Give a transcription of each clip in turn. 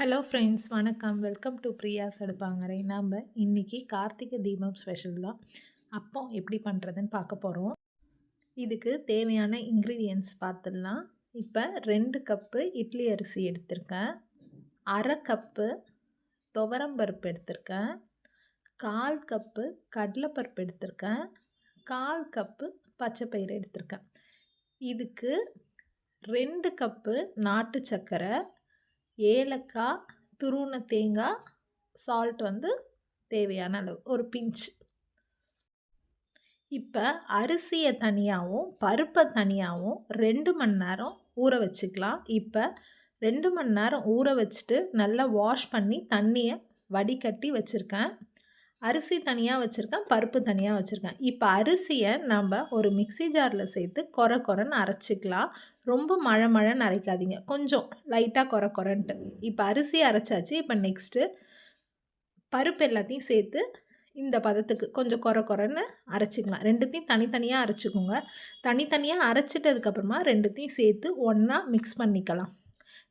Hello friends வணக்கம். Welcome to Priya's அடுப்பாங்கரை நாம் இன்றைக்கி கார்த்திகை தீபம் ஸ்பெஷல் தான். அப்போ எப்படி பண்ணுறதுன்னு பார்க்க போகிறோம் இதுக்கு தேவையான இன்க்ரீடியன்ட்ஸ் பார்த்துடலாம். இப்போ ரெண்டு கப்பு இட்லி அரிசி எடுத்திருக்கேன். அரை கப்பு துவரம்பருப்பு எடுத்திருக்கேன். கால் கப்பு கடலைப்பருப்பு எடுத்திருக்கேன். கால் கப்பு பச்சைப்பயிறு எடுத்திருக்கேன். இதுக்கு ரெண்டு கப்பு நாட்டு சர்க்கரை ஏலக்காய் துருண தேங்காய் சால்ட் வந்து தேவையான அளவு ஒரு பிஞ்ச் இப்போ அரிசியை தனியாகவும் பருப்பை தனியாகவும் ரெண்டு மணி நேரம் ஊற வச்சுக்கலாம். இப்போ ரெண்டு மணி நேரம் ஊற வச்சுட்டு நல்லா வாஷ் பண்ணி தண்ணியை வடிகட்டி வச்சுருக்கேன். அரிசி தனியாக வச்சுருக்கேன் பருப்பு தனியாக வச்சுருக்கேன். இப்போ அரிசியை நம்ம ஒரு மிக்சி ஜாரில் சேர்த்து கொர கொரன்னு அரைச்சிக்கலாம். ரொம்ப மழை மழைன்னு அரைக்காதீங்க. கொஞ்சம் லைட்டாக கொர கொரன்ட்டு. இப்போ அரிசி அரைச்சாச்சு. இப்போ நெக்ஸ்ட்டு பருப்பு எல்லாத்தையும் சேர்த்து இந்த பதத்துக்கு கொஞ்சம் குறை குறைன்னு அரைச்சிக்கலாம். ரெண்டுத்தையும் தனித்தனியாக அரைச்சிக்கோங்க. தனித்தனியாக அரைச்சிட்டதுக்கப்புறமா ரெண்டுத்தையும் சேர்த்து ஒன்றா மிக்ஸ் பண்ணிக்கலாம்.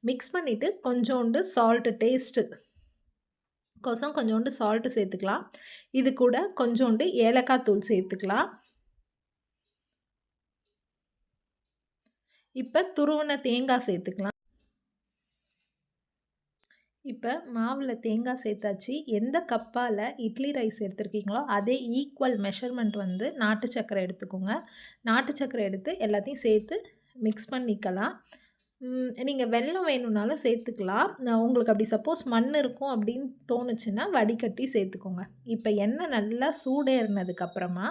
மிக்ஸ் பண்ணிவிட்டு கொஞ்சோண்டு சால்ட்டு டேஸ்ட்டு கொசம் கொஞ்சோண்டு சால்ட்டு சேர்த்துக்கலாம். இது கூட கொஞ்சோண்டு ஏலக்காய் தூள் சேர்த்துக்கலாம். இப்போ துருவன தேங்காய் சேர்த்துக்கலாம். இப்போ மாவில் தேங்காய் சேர்த்தாச்சு. எந்த கப்பால் இட்லி ரைஸ் எடுத்துருக்கீங்களோ அதே ஈக்குவல் மெஷர்மெண்ட் வந்து நாட்டு சக்கரை எடுத்துக்கோங்க. நாட்டு சக்கரை எடுத்து எல்லாத்தையும் சேர்த்து மிக்ஸ் பண்ணிக்கலாம். நீங்கள் வெல்லம் வேணும்னாலும் சேர்த்துக்கலாம். உங்களுக்கு அப்படி சப்போஸ் மண் இருக்கும் அப்படின்னு தோணுச்சுன்னா வடிகட்டி சேர்த்துக்கோங்க. இப்போ எண்ணெய் நல்லா சூடேறினதுக்கப்புறமா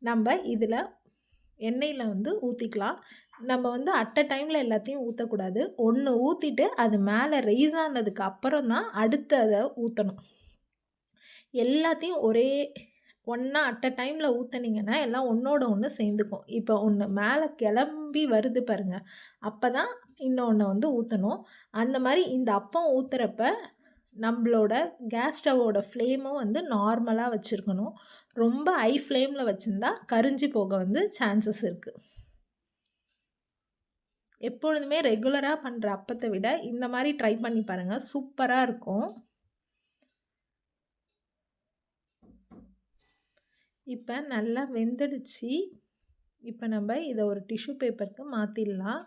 நம்ம இதில் எண்ணெயில் வந்து ஊற்றிக்கலாம் நம்ம வந்து அட் அ டைமில் எல்லாத்தையும் ஊற்றக்கூடாது ஒன்று ஊற்றிட்டு அது மேலே ரைஸ் ஆனதுக்கு அப்புறம் தான் அடுத்த அதை ஊற்றணும் எல்லாத்தையும் ஒரே ஒன்றா அட் அ டைமில் ஊற்றுனீங்கன்னா எல்லாம் ஒன்றோட ஒன்று சேர்ந்துக்கும். இப்போ ஒன்று மேலே கிளம்பி வருது பாருங்கள் அப்போ தான் இன்னொன்று வந்து ஊற்றணும் அந்த மாதிரி இந்த அப்பம் ஊற்றுறப்ப நம்மளோட கேஸ் ஸ்டவோட ஃப்ளேமும் வந்து நார்மலாக வச்சுருக்கணும். ரொம்ப ஹை ஃப்ளேமில் வச்சுருந்தா கரிஞ்சி போக வந்து சான்சஸ் இருக்குது எப்பொழுதுமே ரெகுலராக பண்ணுற அப்பத்தை விட இந்த மாதிரி ட்ரை பண்ணி பாருங்கள் சூப்பராக இருக்கும். இப்போ நல்லா வெந்துடுச்சு. இப்போ நம்ம இதை ஒரு டிஷ்யூ பேப்பருக்கு மாற்றிடலாம்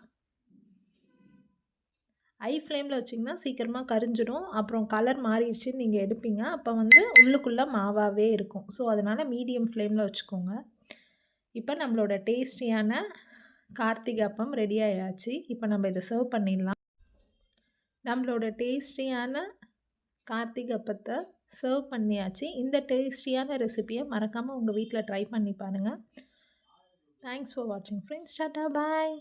ஐ ஃப்ளேமில் வச்சிங்கன்னா சீக்கிரமாக கரிஞ்சிடும். அப்புறம் கலர் மாறிடுச்சுன்னு நீங்கள் எடுப்பீங்க. அப்போ வந்து உள்ளுக்குள்ளே மாவாகவே இருக்கும். ஸோ அதனால் மீடியம் ஃப்ளேமில் வச்சுக்கோங்க. இப்போ நம்மளோட டேஸ்டியான கார்த்திகை அப்பம் ரெடி ஆயாச்சு. இப்போ நம்ம இதை சர்வ் பண்ணிடலாம். நம்மளோட டேஸ்டியான கார்த்திகை அப்பத்தை சர்வ் பண்ணியாச்சு. இந்த டேஸ்டியான ரெசிப்பியை மறக்காமல் உங்கள் வீட்டில் ட்ரை பண்ணி பாருங்கள் தேங்க்ஸ் ஃபார் வாட்சிங் ஃப்ரெண்ட்ஸ் டாட்டா பாய்